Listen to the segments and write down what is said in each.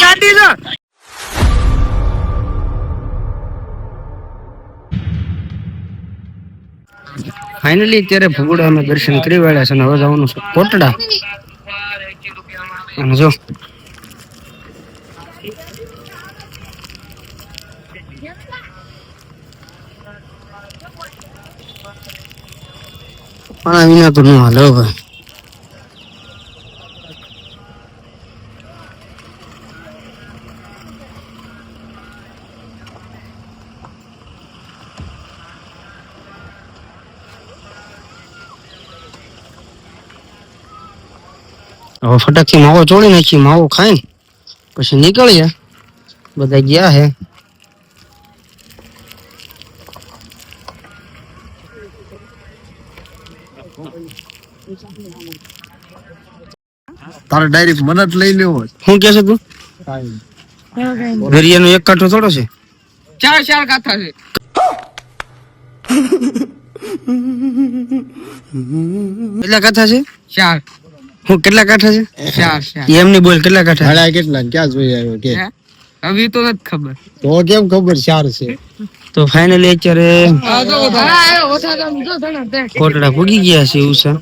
ગાડી જો ફાઇનલી અત્યારે ભગુડા અમે દર્શન કરી વાળ્યા છે અને હવે જવાનું છે કોટડા. અને જો. પણ વિના તો નું હાલે ભાઈ. હવે ફટાકી માવો ચોળી નાખી માવો ખાઈ પછી નીકળીએ. બધા ગયા હે. તારે ડાયરેક્ટ મને જ લઈ લેવો શું કે છે તું? દરિયાનો એક કાંઠો થોડો છે. ચાર ચાર કાંઠા છે. કેટલા કાંઠા છે? ચાર. હું કેટલા કાંઠા છે? ચાર ચાર. એમની બોલ કેટલા કાંઠા ભાડા કેટલા? ક્યાં જોઈ આવ્યો? કે? હવે તો નથી ખબર. તો કેમ ખબર? ચાર છે. તો ફાઇનલ અત્યારે કોટડા પૂગી ગયા છે એવું છે.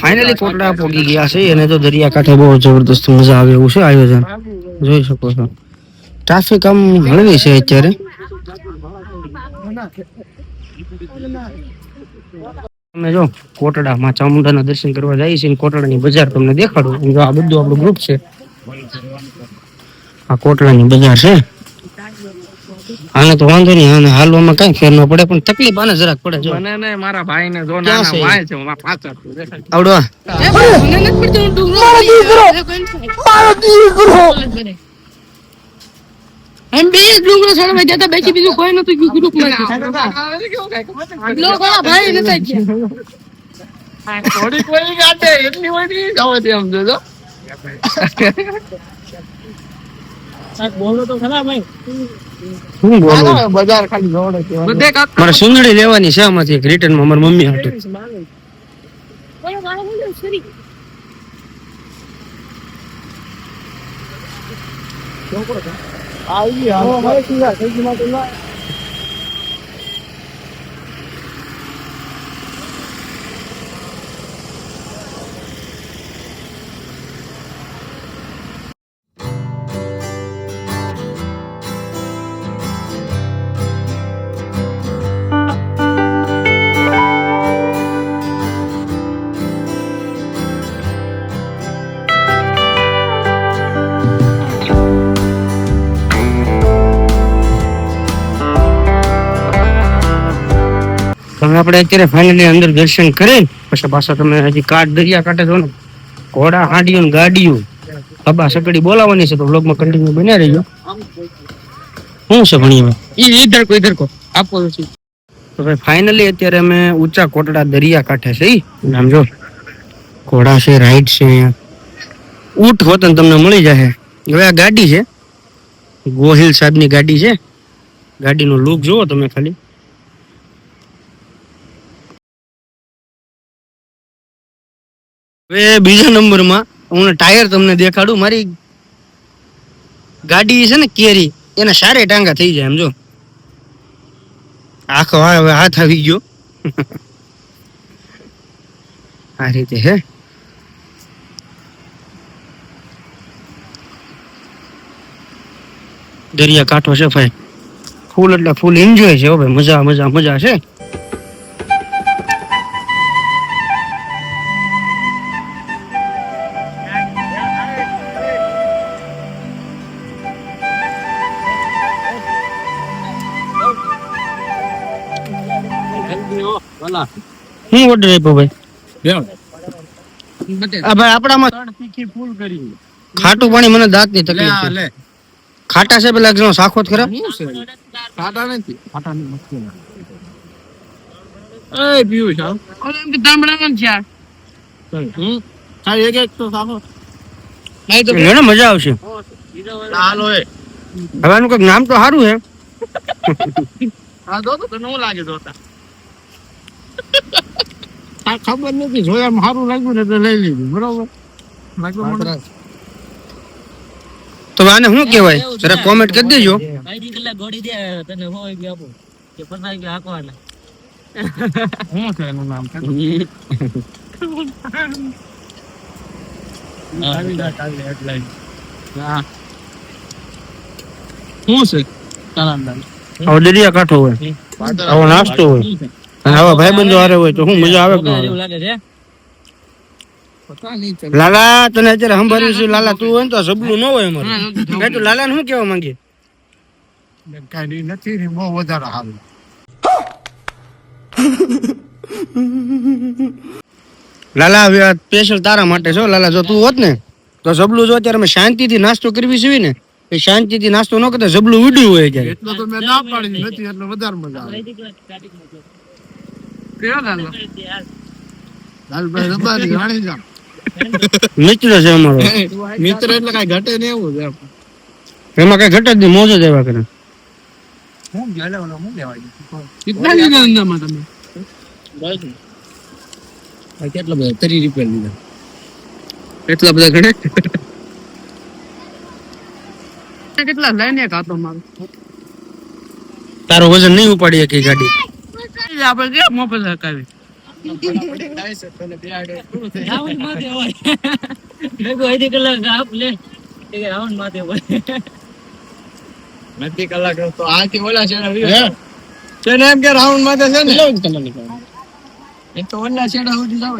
ફાઇનલી કોટડા પોગી ગયા છે. અને તો દરિયા કાંઠે બહુ જબરદસ્ત મજા આવે એવું છે આયોજન. જોઈ શકો છો. ટ્રાફિક આમ હળવી છે અત્યારે. તમે જો કોટડામાં ચામુંડાના દર્શન કરવા જાય છે કોટડાની બજાર તમને દેખાડું. આ બધું આપણું ગ્રુપ છે. આ કોટડાની બજાર છે. આને તો વાંધો નહીં આને હાલવામાં કઈ ફેર ન પડે પણ તકલીફ આને જરાક પડે જો. મને ને મારા ભાઈ ને જો નાના છે? ભાઈ છે હું પાછળ દીકરો! મારો દીકરો! એમ બે ડુંગરો સડવા જતા બેસી બીજું કોઈ નતું ગયું ગ્રુપમાં લોકો ભાઈ નતા ગયા. થોડી કોઈ ગાતે એટલી વળી આવે છે આમ જોજો. શું બોલું બજાર ખાલી જોડે છે. બધે કાંઠે મારે સુંદડી લેવાની છે આમાંથી એક રિટર્નમાં મારી મમ્મી હાટુ. બોલો તમે આપણે અત્યારે ફાઇનલી અંદર દર્શન કરી પછી પાછા તમે હજી કાઢ દરિયા કાંઠે જો ને, ઘોડા હાંડીઓ ને ગાડીઓ બાબા સકડી બોલાવવાની છે તો બ્લોગમાં કન્ટિન્યુ બન્યા રહીજો. શું છે ભણીએ ઈ ઈધર કો ઈધર કો આપો છે તો ભાઈ ફાઇનલી અત્યારે અમે ઊંચા કોટડા દરિયા કાંઠે છે. આમ જો, ઘોડા છે રાઈડ છે અહીંયા. ઊંટ ને તમને મળી જશે હવે આ ગાડી છે. ગોહિલ સાહેબની ગાડી છે. ગાડીનો લુક જુઓ તમે ખાલી. હવે બીજા નંબરમાં હું ટાયર તમને દેખાડું. મારી ગાડી છે ને કેરી, એના સારે ટાંગા થઈ જાય એમ જો. આખો હવે હાથ આવી ગયો. આ રીતે હે. દરિયા કાંઠો છે ભાઈ. ફૂલ એટલે ફૂલ એન્જોય છે હો ભાઈ. મજા મજા મજા છે. હું ઓર્ડર આપ્યો ભાઈ? આ ભાઈ આપણામાં ફૂલ કરી ખાટું પાણી મને દાંતની તકલીફ છે. ખાટા છે પેલા એકદમ સાખો જ ખરા? ખાટા નથી એ પિયુષ આમ ઓલો એમ કે ગામડામાં જ હમ. હા એક એક તો સાફો લ્યો ને મજા આવશે. હાલો એ. હવે કંઈક નામ તો સારું છે. હા દો તો તને હું લાગે જોતા આ ખબર નથી જોયા સારું લાગ્યું ને તો લઈ લીધું બરોબર? તો આને શું કહેવાય? જરા કોમેન્ટ કરી દેજો. બાઈથી દે તને હોય આપો કે પંદર બી શું છે એનું નામ? શું કાંઠો હોય. નાસ્તો હોય. અને ભાઈ બંધો હારે હોય તો હું મજા આવે કે લાલા તને અત્યારે સંભાળ્યું છે? લાલા તું હોય ને તો સબલું ન હોય અમારું. કઈ તું લાલા શું કહેવા માંગીએ? કાંઈ નથી ને બહુ વધારે સારું લાલા હવે સ્પેશિયલ તારા માટે છો લાલા જો તું હોત ને તો જબલું જો અત્યારે અમે શાંતિથી નાસ્તો કરવી છે ને એ શાંતિથી નાસ્તો ન કરતા જબલું ઉડ્યું હોય ત્યારે એટલો તો મેં ના પાડી નથી એટલે વધારે મજા આવે. કેવો લાલો? લાલભાઈ રબારી રાણી જામ મિત્ર છે અમારો. મિત્ર એટલે કાંઈ ઘટે ને એવું છે એમાં. કઈ ઘટે જ નહીં મોજ જ આવ્યા કરે. હું ગયા લેવાનો હું લેવાય કેટલા લીધા અંદામાં તમે? કેટલા બધા? ત્રીસ રૂપિયા લીધા. એટલા બધા ગણે કેટલા લઈને કાતો મારો. તારો વજન નહીં ઉપાડી શકે એ ગાડી આપણે કે મોફત હકાવી રાઉન્ડ માથે હોય ભેગો અઢી કલાક આપ લે એ કે રાઉન્ડ માથે હોય નથી કલાક તો આથી ઓલા છેડા રહ્યો છે ને? એમ કે રાઉન્ડમાં છે ને એ તો ઓલા છેડા સુધી જાવ